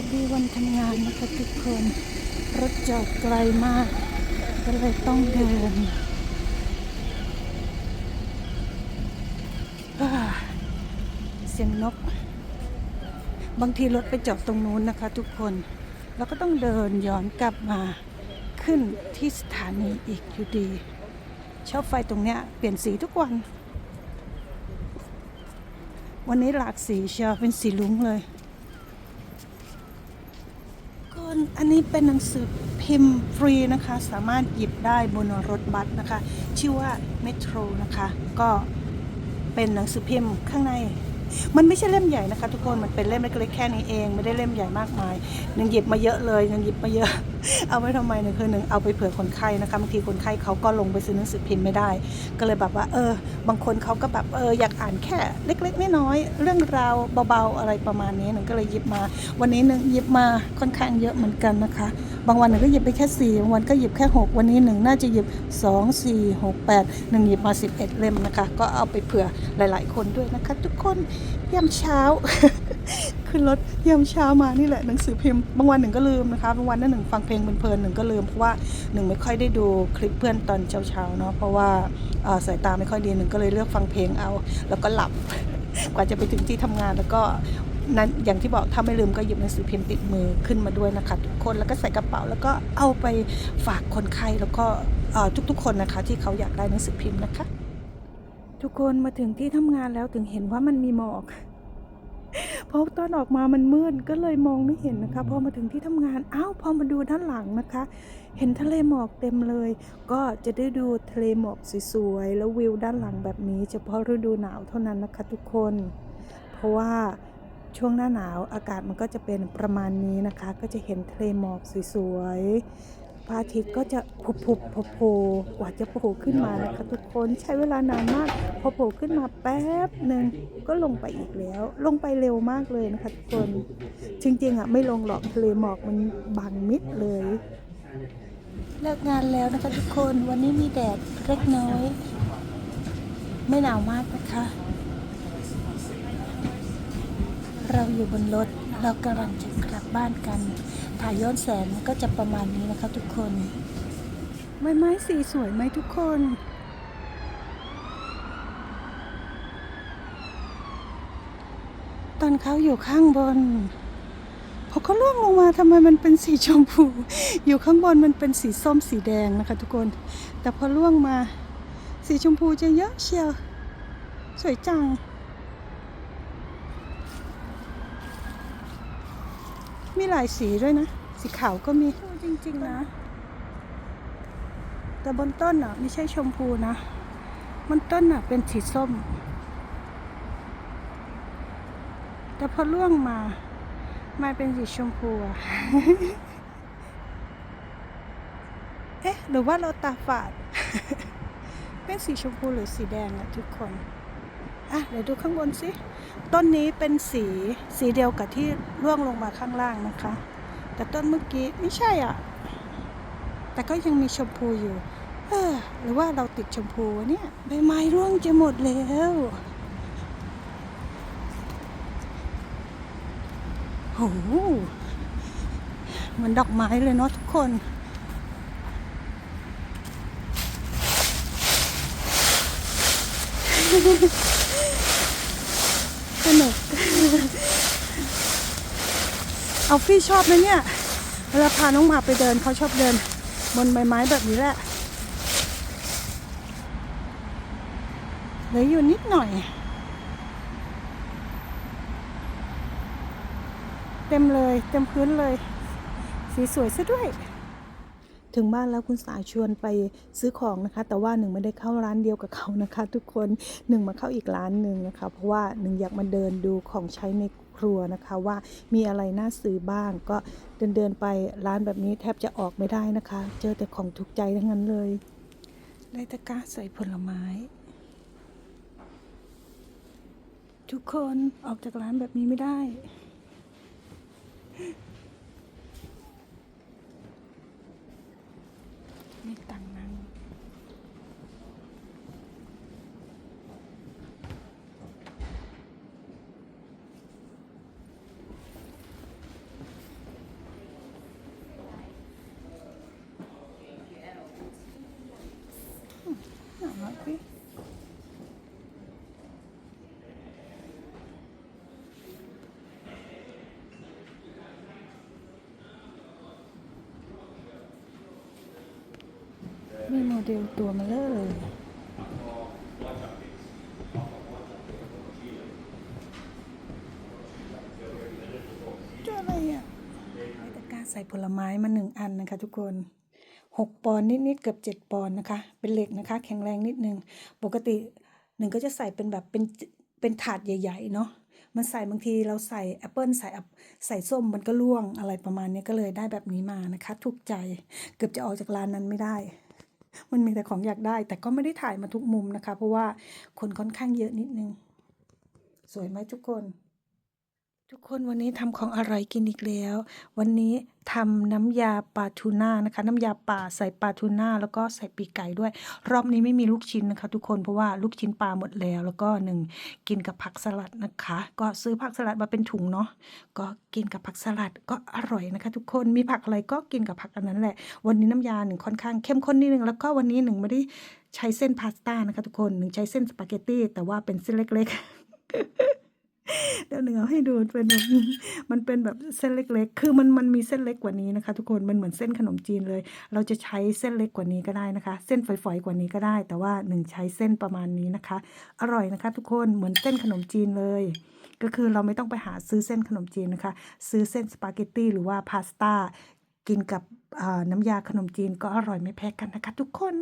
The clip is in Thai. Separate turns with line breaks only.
วัสดีวันทำงานนะคะทุกคน รถจอดไกลมาก ก็เลยต้องเดินเสียงนก บางทีรถไปจอดตรงนู้นนะคะทุกคนเราก็ต้องเดินย้อนกลับมาขึ้นที่สถานีอีกอยู่ดี ชอบไฟตรงเนี้ยเปลี่ยนสีทุกวัน วันนี้หลากสีเชียวเป็นสีลุ้งเลย ก่ อันนี้เป็นหนังสือพิมพ์ฟรีนะคะ สามารถหยิบได้บนรถบัสนะคะ ชื่อว่าเมโทรนะคะ ก็เป็นหนังสือพิมพ์ข้างใน มันไม่ใช่เล่มใหญ่นะคะ ทุกคนมันเป็นเล่มเล็กๆแค่นี้เองไม่ได้เล่มใหญ่มากมายหนึ่งหยิบมาเยอะเลยหนึ่งหยิบมาเยอะ เอาไว้ทำไมเนี่ยคือหนึ่งเอาไปเผื่อคนไข้นะคะบางทีคนไข้เขาก็ลงไปซื้อหนังสือพิมพ์ไม่ได้ ก็เลยแบบว่า เออ บางคนเขาก็แบบเอออยากอ่านแค่เล็กๆน้อยๆเรื่องราวเบาๆอะไรประมาณนี้หนึ่งก็เลยหยิบมา วันนี้หนึ่งหยิบมาค่อนข้างเยอะเหมือนกันนะคะ บางวันหนึ่งก็หยิบไปแค่สี่บางวันก็หยิบแค่หกวันนี้หนึ่งน่าจะหยิบสองสี่หกแปดหนึ่งหยิบมาสิบเอ็ดเล่มนะคะ ก็เอาไปเผื่อหลาย ๆ คนด้วยนะคะ ทุกคนยามเช้า ขึ้นรถยามเช้ามานี่แหละหนังสือพิมพ์บางวันหนึ่งก็ลืมนะคะบางวันนั่นหนึ่งฟังเพลงเพลินๆหนึ่งก็ลืมเพราะว่าหนึ่งไม่ค่อยได้ดูคลิปเพื่อนตอนเช้าๆเนาะเพราะว่าสายตาไม่ค่อยดีหนึ่งก็เลยเลือกฟังเพลงเอา แล้วก็หลับกว่าจะไปถึงที่ทำงานแล้วก็ นั้นอย่างที่บอกถ้าไม่ลืมก็หยิบหนังสือพิมพ์ติดมือขึ้นมาด้วยนะคะทุกคนแล้วก็ใส่กระเป๋า แล้วก็เอาไปฝากคนไข้แล้วก็ทุกๆ คนนะคะที่เขาอยากได้หนังสือพิมพ์นะคะ ทุกคนมาถึงที่ทำงานแล้วถึงเห็นว่ามันมีหมอกเพราะตอนออกมามันมืดก็เลยมองไม่เห็นนะคะพอมาถึงที่ทำงานอ้าวพอมาดูด้านหลังนะคะ เห็นทะเลหมอกเต็มเลย ก็จะได้ดูทะเลหมอกสวยๆแล้ววิวด้านหลังแบบนี้ เฉพาะฤดูหนาวเท่านั้นนะคะ ทุกคน เพราะว่า ช่วงหน้าหนาวอากาศมันก็จะเป็นประมาณนี้นะคะ ก็จะเห็นทะเลหมอกสวยๆพระอาทิตย์ก็จะพุบพุบโผล่ๆกว่าจะโผล่ขึ้นมานะคะทุกคนใช้เวลานานมาก พอโผล่ขึ้นมาแป๊บหนึ่งก็ลงไปอีกแล้ว ลงไปเร็วมากเลยนะคะทุกคนจริงๆอะไม่ลงหรอกทะเลหมอกมันบังมิดเลยเลิกงานแล้วนะคะทุกคนวันนี้มีแดดเล็กน้อย ไม่หนาวมากนะคะ เราอยู่บนรถเรากำลังจะกลับบ้านกันถ่ายย้อนแสงก็จะประมาณนี้นะคะทุกคน ไม้ไม้สีสวยไหมทุกคนตอนเขาอยู่ข้างบนพอเขาล่วงลงมาทำไมมันเป็นสีชมพู อยู่ข้างบนมันเป็นสีส้มสีแดงนะคะทุกคน แต่พอล่วงมา สีชมพูจะเยอะเชียว สวยจัง มีหลายสีด้วยนะ สีขาวก็มีจริง ๆ นะ แต่บนต้นอะไม่ใช่ชมพูนะ มันต้นอะเป็นสีส้ม แต่พอล่วงมา มาเป็นสีชมพูอะเอ๊ะหรือว่าเราตาฝาด เป็นสีชมพูหรือสีแดงอะทุกคน อะเดี๋ยวดูข้างบนสิต้นนี้เป็นสีสีเดียวกับที่ร่วงลงมาข้างล่างนะคะ แต่ต้นเมื่อกี้ไม่ใช่อะ แต่ก็ยังมีชมพูอยู่ เออ หรือว่าเราติดชมพูเนี่ยใบไม้ร่วงจะหมดแล้วโหเหมือนดอกไม้เลยเนาะทุกคนสนุก เอาฟี่ชอบนะเนี่ยเวลาพาน้องหมาไปเดินเขาชอบเดิน บนใบไม้แบบนี้แหละเหลืออยู่นิดหน่อย เต็มเลยเต็มพื้นเลย สีสวยซะด้วยถึงบ้านแล้วคุณสายชวนไปซื้อของนะคะ แต่ว่าหนึ่งไม่ได้เข้าร้านเดียวกับเขานะคะ ทุกคนหนึ่งมาเข้าอีกร้านหนึ่งนะคะ เพราะว่าหนึ่งอยากมาเดินดูของใช้ใน ครัวนะคะว่ามีอะไรน่าซื้อบ้างก็เดินเดินไปร้านแบบนี้แทบจะออกไม่ได้นะคะ เจอแต่ของถูกใจทั้งนั้นเลยได้ตะกร้าใส่ผลไม้ ทุกคนออกจากร้านแบบนี้ไม่ได้ มีตังค์นั้น เดลตัวมาเลยจออะไรอะในตะกร้าใส่ผลไม้มาหนึ่งอันนะคะ ทุกคนหกปอนด์นิดๆเกือบเจ็ดปอนด์นะคะ เป็นเหล็กนะคะ แข็งแรงนิดนึง ปกติหนึ่งก็จะใส่เป็นแบบเป็นเป็นถาดใหญ่ ๆ เนาะมันใส่บางทีเราใส่แอปเปิลใส่ใส่ส้มมันก็ร่วงอะไรประมาณนี้ก็เลยได้แบบนี้มานะคะ ถูกใจเกือบจะออกจากร้านนั้นไม่ได้ มันมีแต่ของอยากได้ แต่ก็ไม่ได้ถ่ายมาทุกมุมนะคะ เพราะว่าคนค่อนข้างเยอะนิดนึง สวยไหมทุกคน ทุกคนวันนี้ทำของอร่อยกินอีกแล้ว วันนี้ทำน้ำยาปลาทูน่านะคะ น้ำยาป่าใส่ปลาทูน่าแล้วก็ใส่ปีกไก่ด้วย รอบนี้ไม่มีลูกชิ้นนะคะ ทุกคนเพราะว่าลูกชิ้นปลาหมดแล้ว แล้วก็หนึ่งกินกับผักสลัดนะคะ ก็ซื้อผักสลัดมาเป็นถุงเนาะก็กินกับผักสลัดก็อร่อยนะคะ ทุกคนมีผักอะไรก็กินกับผักอันนั้นแหละ วันนี้น้ำยาหนึ่งค่อนข้างเข้มข้นนิดนึงแล้วก็วันนี้หนึ่งไม่ได้ใช้เส้นพาสต้านะคะ ทุกคนหนึ่งใช้เส้นสปาเกตตี้แต่ว่าเป็นเส้นเล็ก ๆ เดี๋ยวหนึ่งเอาให้ดูมันเป็นแบบมันเป็นแบบเส้นเล็ก ๆ คือมันมันมีเส้นเล็กกว่านี้นะคะ ทุกคนมันเหมือนเส้นขนมจีนเลย เราจะใช้เส้นเล็กกว่านี้ก็ได้นะคะ เส้นฝอยๆกว่านี้ก็ได้ แต่ว่าหนึ่งใช้เส้นประมาณนี้นะคะ อร่อยนะคะ ทุกคนเหมือนเส้นขนมจีนเลย ก็คือเราไม่ต้องไปหาซื้อเส้นขนมจีนนะคะ ซื้อเส้นสปาเกตตี้หรือว่าพาสต้ากินกับน้ำยาขนมจีนก็อร่อยไม่แพ้กันนะคะ ทุกคน